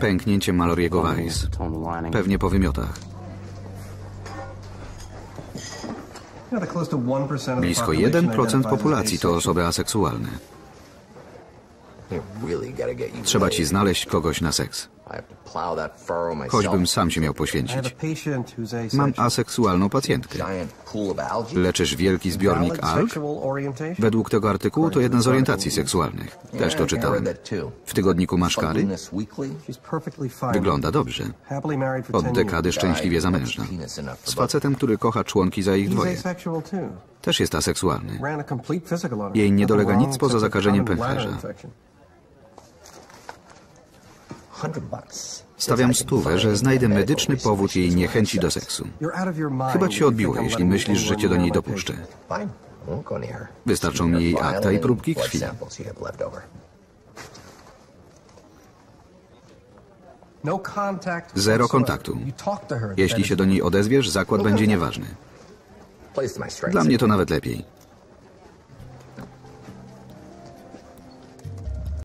Pęknięcie Maloriego Varis. Pewnie po wymiotach. Blisko 1% populacji to osoby aseksualne. Trzeba ci znaleźć kogoś na seks. Choćbym sam się miał poświęcić. Mam aseksualną pacjentkę. Leczysz wielki zbiornik alg? Według tego artykułu to jedna z orientacji seksualnych. Też to czytałem. W tygodniku Maszkary? Wygląda dobrze. Od dekady szczęśliwie zamężna. Z facetem, który kocha członki za ich dwoje. Też jest aseksualny. Jej nie dolega nic poza zakażeniem pęcherza. Stawiam stówę, że znajdę medyczny powód jej niechęci do seksu. Chyba ci się odbiło, jeśli myślisz, że cię do niej dopuszczę. Wystarczą mi jej akta i próbki krwi. Zero kontaktu. Jeśli się do niej odezwiesz, zakład będzie nieważny. Dla mnie to nawet lepiej.